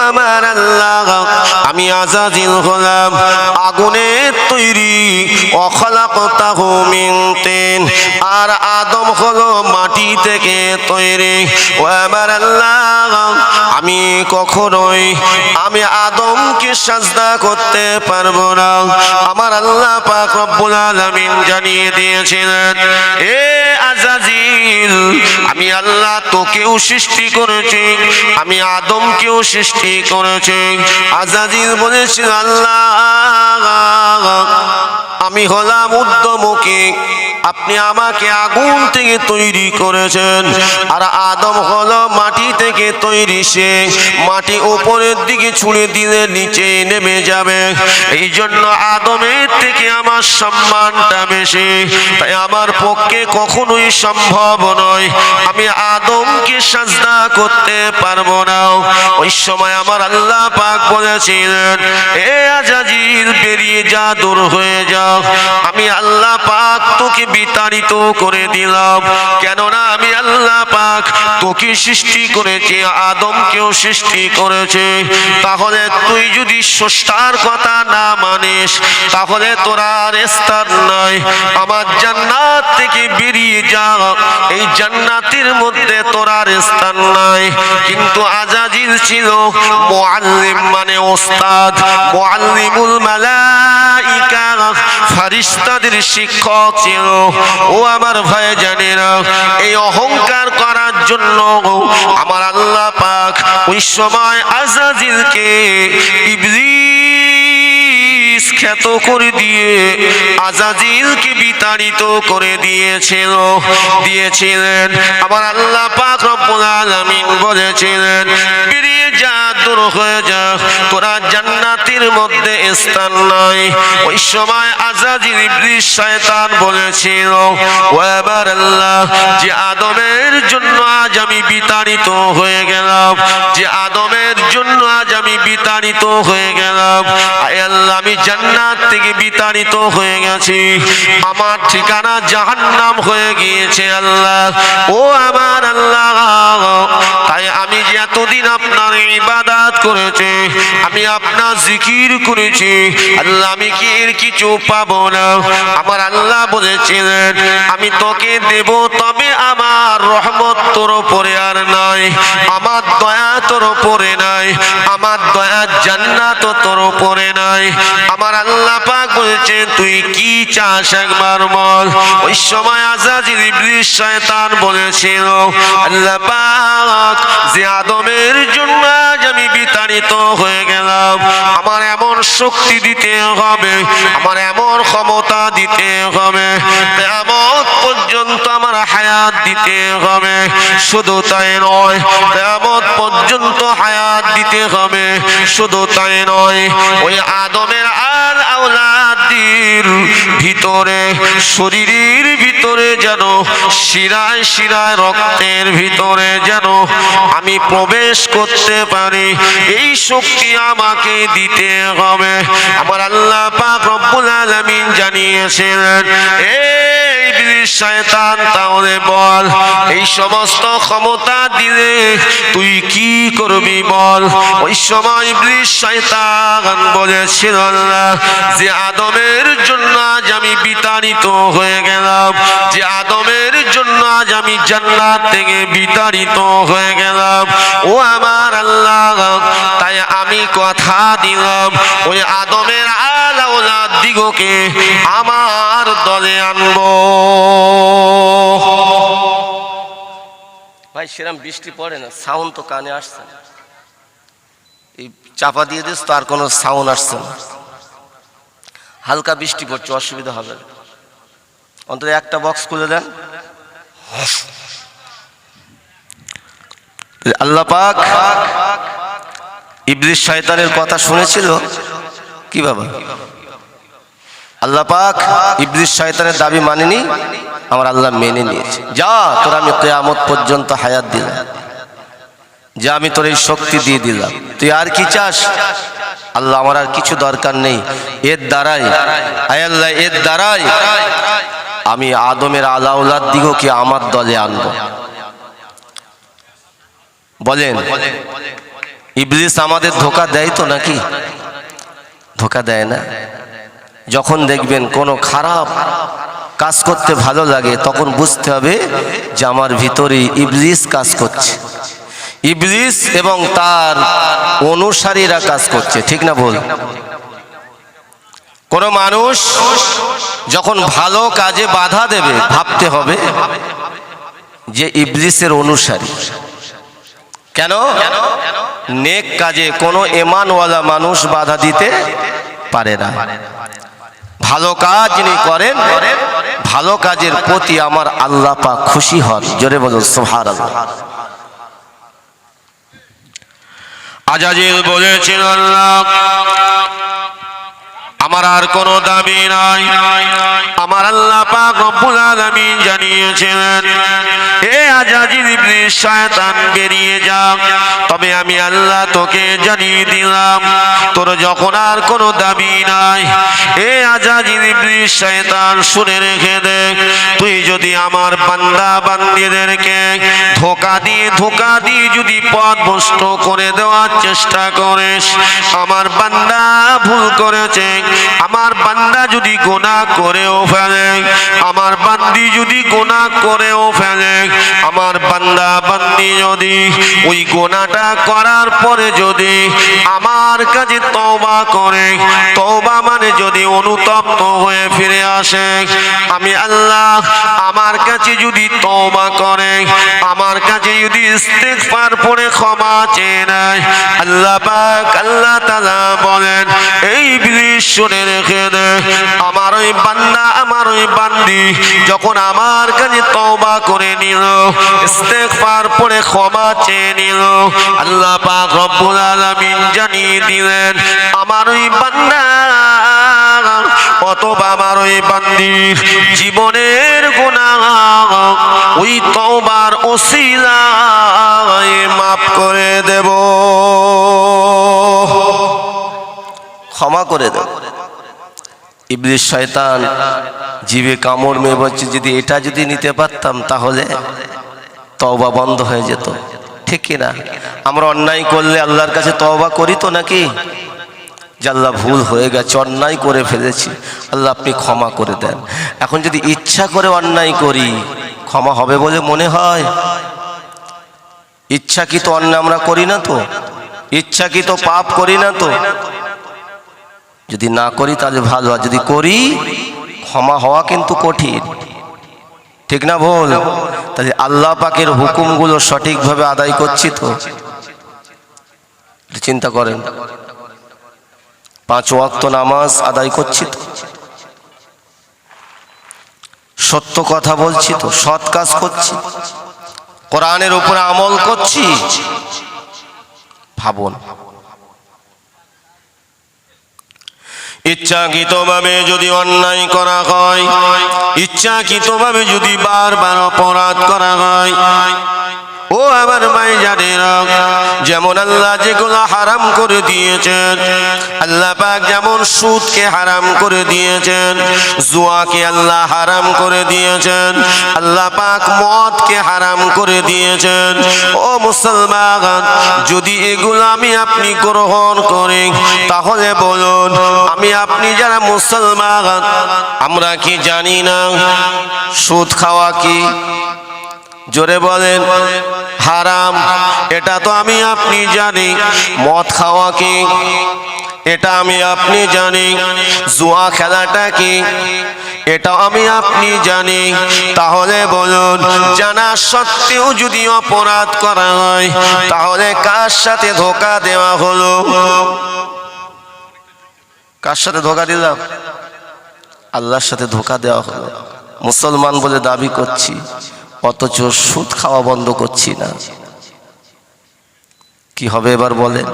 আমার আল্লাহ আমি আজাজিল হলাম আগুনের তৈরি অখলাকতা মিন আর আদম হলো মাটি থেকে তৈরি। ও আমার আল্লাহ, আমি কখনোই, আমি আদমকে সাজদা করতে পারব না। আমার আল্লাহ পাক রব্বুল আলামিন জানিয়ে দিয়েছিলেন, এ আজাজিল, আমি আল্লাহ তোকেও সৃষ্টি করেছি, আমি আদমকেও সৃষ্টি করেছি। আজাজিল বলেছিল, আল্লাহ, আমি হলাম উদ্যমুখী আপনি আমাকে আগুন থেকে তৈরি করেছেন। আর আদম হলো মাটি থেকে তৈরি সে। মাটি উপরের দিকে ছুঁড়ে দিলে নিচে নেমে যাবে। এই জন্য আদমের থেকে আমার সম্মানটা বেশি। তাই আমার পক্ষে কখনোই সম্ভব নয়। আমি আদমকে সাজদা করতে পারব না। ওই সময় আমার আল্লাহ পাক বলেছিলেন, এ আজাজির বেরিয়ে যা, দূর হয়ে যাও। আমি আল্লাহ পাক তোকে বিতাড়িত করে দিলাম। কেননা আমি আল্লাহ পাক তোকে সৃষ্টি করেছি, আদমকেও সৃষ্টি করেছে। তাহলে তুই যদি স্রষ্টার কথা না মানিস, তাহলে তোরা আর স্থান নয় আমার জান্নাত থেকে বেরিয়ে যা। এই জান্নাতের মধ্যে তোরার স্থান নাই। কিন্তু আজাজিল ছিল মুআল্লিম মানে ওস্তাদ, মুআল্লিমুল মালাইকা। ফারিস্তাদের শিক্ষক ছিল। ও আমার ভাই জানেরা এই অহংকার করার জন্য আমার আল্লাহ পাক ওই সময় আজাজিলকে ইবলিস খ্যাত করে দিয়ে, আজাজিলকে বিতাড়িত করে দিয়েছিল, দিয়েছিলেন। আমার আল্লাহ পাক রব্বুল আলামিন বলেছিলেন, বেরিয়ে যা, দূর হয়ে যা, তোরা জান্নাতের মধ্যে স্থান নাই। ওই সময় আজাজিল, ইবলিস, শয়তান বলেছিল ও এবার আল্লাহ, যে আদমের জন্য আজ আমি বিতাড়িত হয়ে গেলাম, যে আদমের বিতাড়িত হয়ে গেলাম। আল্লাহ, আমি জান্নাত থেকে বিতাড়িত হয়ে গেছি। আমার ঠিকানা জাহান্নাম হয়ে গিয়েছে আল্লাহ। ও আমার আল্লাহ, তাই আমি যে এতদিন আপনার ইবাদাত করেছি, আমি আপনার জিকির করেছি, আল্লাহ, আমি কি এর কিছু পাবো না? আমার আল্লাহ বলেছিলেন, আমি তোকে দেব তবে আমার তোর উপরে আর নাই। আমার দয়া তোর উপরে নাই। আমার দয়া জান্নাত তোর উপরে নাই। আমার আল্লাহ পাক বলছে, তুই কি চাস একবার বল? ওই সময় আজাজিল ইবলিস শয়তান বলেছিল, আল্লাহ পাক, যে আদমের জন্য আজ আমি বিতাড়িত হয়ে গেলাম, আমার এমন শক্তি দিতে হবে, আমার এমন ক্ষমতা দিতে হবে তেমন পর্যন্ত আমার হায়াত দিতে হবে শুধু তাই নয় কেমন পর্যন্ত হায়াত দিতে হবে। শুধু তাই নয় ওই আদমের আর আওলাদির ভিতরে, শরীরের ভিতরে যেন শিরায় শিরায় রক্তের ভিতরে যেন আমি প্রবেশ করতে পারি, এই শক্তি আমাকে দিতে হবে। আমার আল্লাহ পাক রব্বুল আলামিন জানিয়েছিলেন এই শয়তান, তাহলে বল, এই সমস্ত ক্ষমতা দিলে তুই কি করবি বল? ওই সময় ইবলিস শয়তান বলেছিল আল্লাহ, যে আদমের জন্য আজ আমি বিতাড়িত হয়ে গেলাম। যে আদমের জন্য আজ আমি জান্নাত থেকে বিতাড়িত হয়ে গেলাম। ও আমার আল্লাহ, তাই আমি কথা দিলাম। ওই আদমের আলাউলা দিগকে আমার দলে আনব। ভাই সেরকম বৃষ্টি পড়ে না, সাউন্ড তো কানে আসছে এই চাপা দিয়ে দিস তো আর কোনো সাউন্ড আসছে না। হালকা বৃষ্টি পড়ছে, অসুবিধা হবে অন্তত একটা বক্স খুলে দেন। আল্লাহ পাক ইবলিস শয়তানের কথা শুনেছিল? কি বাবা আল্লাহ পাক ইবলিস শয়তানের দাবি মানেনি, আমার আল্লাহ মেনে নিয়েছে। যা, তোর আমি কেয়ামত পর্যন্ত হায়াত দিলাম। যা আমি তোর এই শক্তি দিয়ে দিলাম। তুই আর কি চাস? আল্লাহ, আমার আর কিছু দরকার নেই। এর দ্বারাই আল্লাহ, এর দ্বারাই আমি আদমের আলাউলাদ দিগকে আমার দলে আনব। বলেন, ইবলিস আমাদের ধোকা দেয় তো নাকি? ধোকা দেয় না। যখন দেখবেন কোনো খারাপ কাজ করতে ভালো লাগে, তখন বুঝতে হবে যে আমার ভিতরে ইবলিস কাজ করছে। ইবলিস এবং তার অনুসারীরা কাজ করছে, ঠিক না বল কোনো মানুষ যখন ভালো কাজে বাধা দেবে, ভাবতে হবে যে ইবলিসের অনুসারী। কেন? নেক কাজে কোনো এমানওয়ালা মানুষ বাধা দিতে পারে না। ভালো কাজ যিনি করেন, ভালো কাজের প্রতি আমার আল্লাহ পাক খুশি হন। জোরে বলুন সোহার আজাজিল বলেছেন আমার আর কোনো দাবি নাই। আমার আল্লাহ পাক জানিয়েছেন এ আজাজিল ইবলিস শয়তান, বেরিয়ে যা তবে আমি আল্লাহ তোকে জানিয়ে দিলাম, তোর যখন আর কোনো দাবি নাই। এ আজাজিল ইবলিস শয়তান, শুনে রেখে দে, তুই যদি আমার বান্দা বান্দিদেরকে ধোকা দিয়ে ধোকা দিয়ে যদি পথ ভ্রষ্ট করে দেওয়ার চেষ্টা করিস, আমার বান্দা ভুল করেছে। আমার বান্দা যদি গোনা করেও ফেলে, আমার বান্দি যদি গোনা করেও ফেলে আমার বান্দা বান্দি যদি, ওই গোনাটা করার পরে যদি আমার কাছে তওবা করে, তওবা মানে যদি অনুতপ্ত হয়ে ফিরে আসে, আমি আল্লাহ আমার কাছে যদি তওবা করে, আমার কাছে যদি ইস্তেগফার পড়ে ক্ষমা চেয়ে নেয়, আল্লাহ পাক আল্লাহ তাআলা বলেন, এই ইবলিস শুনে রেখে দে, আমার ওই বান্দা, আমার ওই বান্দি যখন আমার কাছে তওবা করে নিল ইস্তেগফার পড়ে ক্ষমা চেয়ে নিল। আল্লাহ পাক রব্বুল আলামিন জানিয়ে দিলেন, আমার ওই বান্দা, অথবা আমার ওই বান্দির জীবনের গুনাহ, ওই তওবার ওসিলায় মাফ করে দেব। ক্ষমা করে দেব। ইবলিস শয়তান, জীবে কামড় মেয়ে বলছে, যদি এটা যদি নিতে পারতাম তাহলে তওবা বন্ধ হয়ে যেত। ঠিক কি না? আমরা অন্যায় করলে আল্লাহর কাছে তওবা করি তো নাকি? যে আল্লাহ ভুল হয়ে গেছে, অন্যায় করে ফেলেছি, আল্লাহ আপনি ক্ষমা করে দেন। এখন যদি ইচ্ছা করে অন্যায় করি, ক্ষমা হবে বলে মনে হয়? ইচ্ছা কি তো অন্যায় আমরা করি না তো? ইচ্ছা কি তো পাপ করি না তো? যদি না করি তাহলে ভালো, আর যদি করি, ক্ষমা হওয়া কিন্তু কঠিন। ঠিক না বল তাহলে আল্লাহ পাকের হুকুমগুলো সঠিকভাবে আদায় করছি তো। চিন্তা করেন। পাঁচ ওয়াক্ত নামাজ আদায় করছি তো। সত্য কথা বলছি তো, সৎ কাজ করছি। কোরআনের উপরে আমল করছি। ভাবুন। ইচ্ছাকৃতভাবে যদি অন্যায় করা হয় ইচ্ছাকৃতভাবে যদি বারবার অপরাধ করা হয় ও আমার মাই জানেন যেমন আল্লাহ যেগুলো হারাম করে দিয়েছেন, আল্লাহ পাক যেমন সুদকে হারাম করে দিয়েছেন, জুয়াকে আল্লাহ হারাম করে দিয়েছেন, আল্লাহ পাক মদকে হারাম করে দিয়েছেন। ও মুসলমান, যদি এগুলো আমি আপনি গ্রহণ করি তাহলে বলুন, আমি আপনি যারা মুসলমান, আমরা কি জানি না, সুদ খাওয়া কি? জোরে বলেন, হারাম। এটা তো আমি আপনি জানি। মদ খাওয়া কি? এটা আমি আপনি জানি। জুয়া খেলাটা কি? এটা আমি আপনি জানি। তাহলে বলুন, জানা সত্ত্বেও যদি অপরাধ করা হয়, তাহলে কার সাথে ধোকা দেওয়া হলো? কার সাথে ধোকা দিলাম? আল্লাহর সাথে ধোকা দেওয়া হলো। মুসলমান বলে দাবি করছি। অথচ সুদ খাওয়া বন্ধ করছি না। কি হবে এবার বলেন?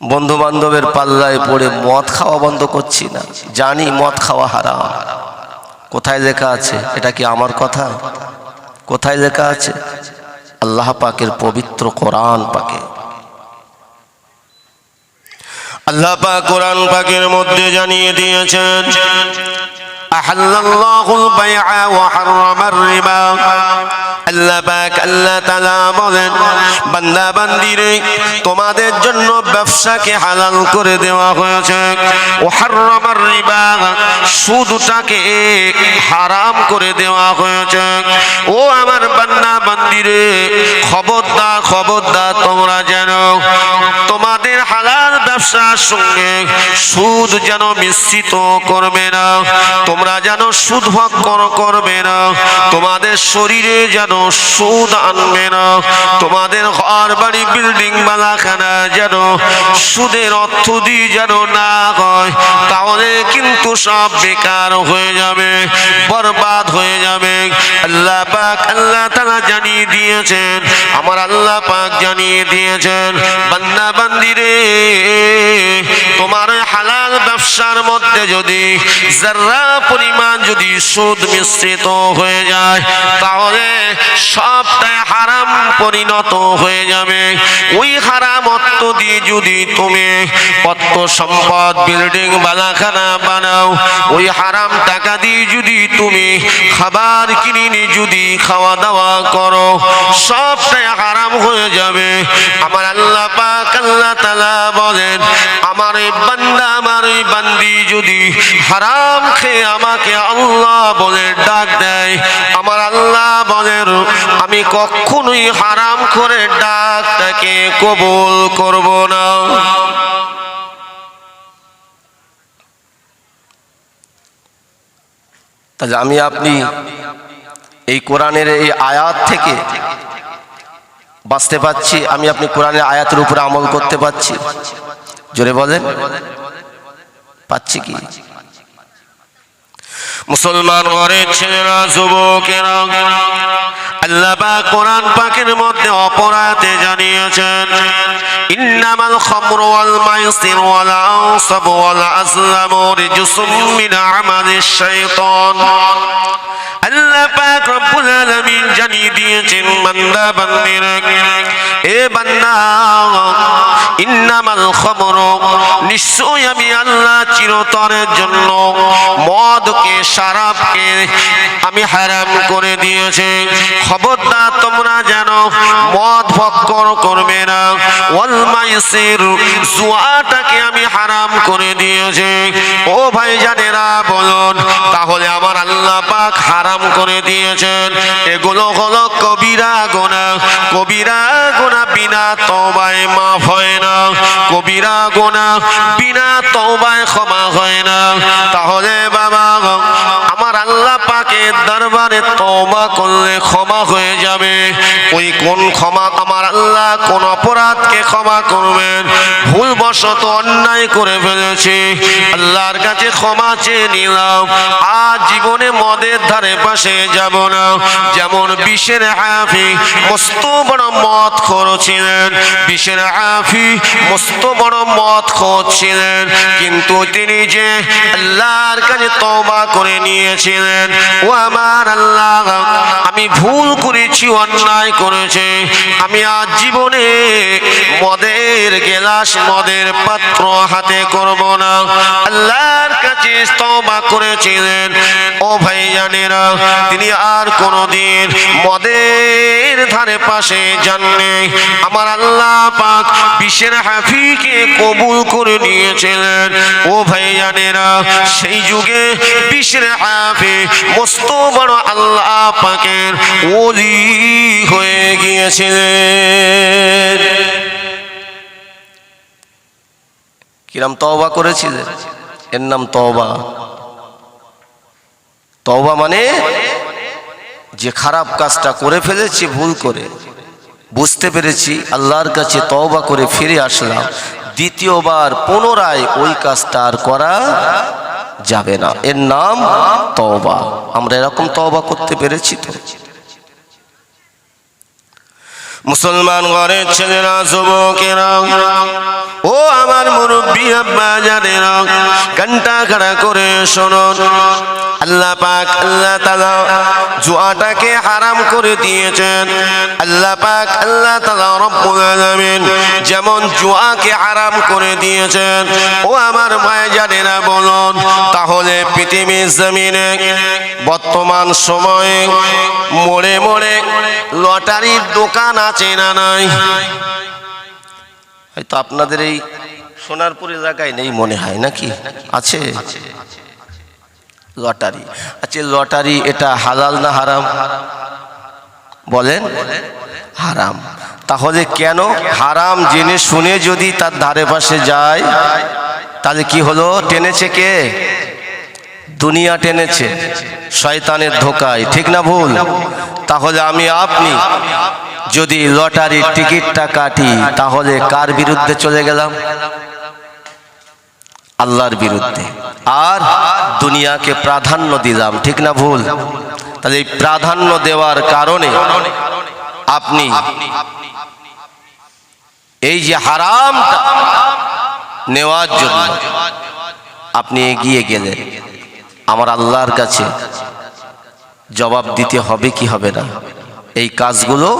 বন্ধু বান্ধবের পাল্লায় পড়ে মদ খাওয়া বন্ধ করছি না। জানি মদ খাওয়া হারাম। কোথায় লেখা আছে? এটা কি আমার কথা? কোথায় লেখা আছে? আল্লাহ পাকের পবিত্র কোরআন পাকে। আল্লাহ পাক কোরআন পাকের মধ্যে জানিয়ে দিয়েছেন أحل الله البيع وحرم الربا আল্লাহ পাক আল্লাহ তাআলা বলেন বান্দা বান্দিরে তোমাদের জন্য ব্যবসাকে হালাল করে দেওয়া হয়েছে ও হাররামার রিবা সুদটাকে হারাম করে দেওয়া হয়েছে ও আমার বান্দা বান্দিরে খবরদার খবরদার তোমরা যেন তোমাদের হালাল ব্যবসার সঙ্গে সুদ যেন মিশ্রিত করবে না। তোমরা যেন সুদ ভক্ষণ করবে না। তোমাদের শরীরে যেন সুদ আনবে না। তোমাদের ঘর বাড়ি, বিল্ডিং বালাখানা যেন সুদের অর্থ দিয়ে যেন না হয়, তাহলে কিন্তু সব বেকার হয়ে যাবে, বরবাদ হয়ে যাবে। আল্লাহ পাক আল্লাহ তারা জানিয়ে দিয়েছেন, আমার আল্লাহ পাক জানিয়ে দিয়েছেন বান্দা বান্দিরে তোমার হালাল ব্যবসার মধ্যে যদি যারা পরিমাণ যদি সুদ মিশ্রিত হয়ে যায়, তাহলে সবটাই হারাম পরিণত হয়ে যাবে। ওই হারাম দিয়ে যদি তুমি অর্থ সম্পদ, বিল্ডিং, বালাখানা বানাও, ওই হারাম টাকা দিয়ে যদি তুমি খাবার কিনে যদি খাওয়া দাওয়া করো, সবটাই হারাম হয়ে যাবে। আমার আল্লাহ পাক আল্লাহ তালা বলেন আমার এই বান্দা, আমার এই বান্দি যদি হারাম খেয়ে আমাকে আল্লাহ বলে ডাক দেয়, আমার আল্লাহ বলেন আমি কখনোই হারাম করে ডাকটাকে কবুল করব না। তাহলে আমি আপনি এই কোরআনের এই আয়াত থেকে বাঁচতে পাচ্ছি আমি আপনি কোরআনের আয়াতের উপরে আমল করতে পাচ্ছি জোরে বলেন। পাচ্ছি কি? মুসলমান ঘরের ছেলেরা, যুবকেরা, আল্লাহ কোরআন পাকের মধ্যে অপরাধে জানিয়েছেন, ইন্নামাল খামরু ওয়াল মাইসির ওয়াল ওয়াল মিন আমালিশ শাইতান। আল্লাহ পাক রব্বুল আলামিন দিয়েছেন বান্দা বান্দির এ বান্দা ইন্নামাল খামরু নিশ্চয় আমি আল্লাহ চিরতরের জন্য মদকে শারাবকে আমি হারাম করে দিয়েছি খবরদার তোমরা যেন মদ ভক্ষণ করবে না ওয়াল মাইসির জুয়াটাকে আমি হারাম করে দিয়েছি ও ভাই জানেরা বলুন তাহলে আমার আল্লাহ পাক হারাম করে দিয়েছেন। এগুলো হলো কবিরা গোনা কবিরা গোনা বিনা তবায় মাফ হয় না। কবিরা গোনা বিনা তবায় ক্ষমা হয় না। আল্লাহ দরবারে তওবা করলে ক্ষমা হয়ে যাবে। ওই কোন ক্ষমা আমার আল্লাহ, কোন অপরাধকে ক্ষমা করবেন? ভুলবশত অন্যায় করে ফেলেছি। আল্লাহর কাছে ক্ষমা চেয়ে নিলাম। আজ জীবনে মদের ধারে পাশে যাব না। যেমন বিশের হাফি মস্ত বড় মদ খরছিলেন। বিশের হাফি মস্ত বড় মদ খরছিলেন। কিন্তু তিনি যে আল্লাহর কাছে তওবা করে নিয়েছিলেন ও আমার আল্লাহ। আমি ভুল করেছি, অন্যায় করেছি। আমি আজ জীবনে মদের গেলাস, মদের পাত্র হাতে করব না। আল্লাহর কাছে তওবা করেছিলেন। ও ভাই জানেরা তিনি আর কোনোদিন মদের ধারে পাশে জাননে আমার আল্লাহ পাক বিশ্বের হাফিকে কবুল করে নিয়েছিলেন। ও ভাই জানেরা সেই যুগে বিশ্বের হাফি মস্ত বড় আল্লাহ পাকের ওলি হয়ে গিয়েছিলেন। কিরাম তওবা করেছিলেন এর নাম তওবা। তওবা মানে যে খারাপ কাজটা করে ফেলেছি, ভুল করে। বুঝতে পেরেছি, আল্লাহর কাছে তওবা করে ফিরে আসলাম। দ্বিতীয়বার পুনরায় ওই কাজটা আর করা যাবে না। এর নাম তওবা। আমরা এরকম তওবা করতে পেরেছি তো। মুসলমান ঘরের ছেলেরা, যুবকেরা, ও আমার মুরব্বী আব্বা জানেরা ঘণ্টা খাড়া করে শোনো। আল্লাহ পাক, আল্লাহ তাআলা জুয়াটাকে হারাম করে দিয়েছেন। আল্লাহ পাক, আল্লাহ তাআলা রব্বুল আলামিন যেমন জুয়াকে হারাম করে দিয়েছেন, ও আমার ভাইজানেরা বলুন, তাহলে পৃথিবীর জমিনে বর্তমান সময়ে মোড়ে মোড়ে লটারির দোকান আছে না নাই? হয়তো আপনাদের এই সোনারপুর এলাকায় নেই মনে হয় নাকি? আছে? লটারি। আচ্ছা লটারি এটা হালাল না হারাম? বলেন, হারাম। তাহলে কেন হারাম জেনে শুনে যদি তার ধারে পাশে যায়, তাহলে কি হলো? টেনেছে কে? দুনিয়া টেনেছে, শয়তানের ধোকায়। ঠিক না ভুল? তাহলে আমি আপনি যদি লটারির টিকিটটা কাটি, তাহলে কার বিরুদ্ধে চলে গেলাম? আল্লাহর বিরুদ্ধে। আর দুনিয়াকে প্রাধান্য দিলাম, ঠিক না ভুল? তাহলে এই প্রাধান্য দেওয়ার কারণে আপনি এই যে হারামটা নেওয়ার জন্য আপনি এগিয়ে গেলেন। আমার আল্লাহর কাছে জবাব দিতে হবে কি হবে না? এই কাজগুলো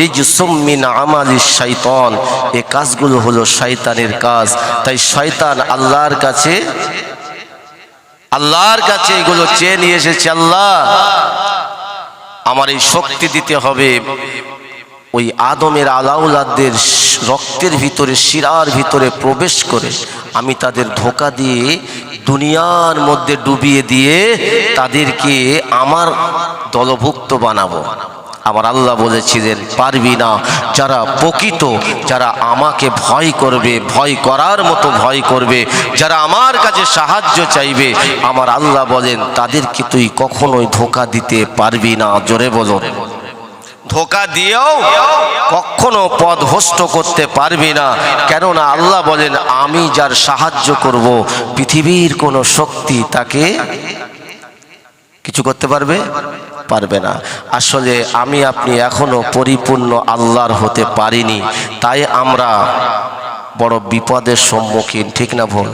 রিজসুমিন আমালি শৈতন এই কাজগুলো হলো শয়তানের কাজ। তাই শয়তান আল্লাহর কাছে আল্লাহর কাছে এগুলো চেয়ে নিয়ে এসেছে, আল্লাহ, আমার এই শক্তি দিতে হবে। ওই আদমের আলাউলাদের রক্তের ভিতরে, শিরার ভিতরে প্রবেশ করে আমি তাদের ধোকা দিয়ে দুনিয়ার মধ্যে ডুবিয়ে দিয়ে তাদেরকে আমার দলভুক্ত বানাবো। আমার আল্লাহ বলেছিলেন, পারবি না। যারা প্রকৃত, যারা আমাকে ভয় করবে, ভয় করার মতো ভয় করবে, যারা আমার কাছে সাহায্য চাইবে, আমার আল্লাহ বলেন, তাদেরকে তুই কখনোই ধোকা দিতে পারবি না। জোরে বলো ধোকা দিয়েও কখনো পদ ভ্রষ্ট করতে পারবি না। কেননা আল্লাহ বলেন, আমি যার সাহায্য করব, পৃথিবীর কোনো শক্তি তাকে কিছু করতে পারবে? পারবে না। আসলে আমি আপনি এখনও পরিপূর্ণ আল্লাহর হতে পারিনি। তাই আমরা বড় বিপদের সম্মুখীন, ঠিক না ভুল?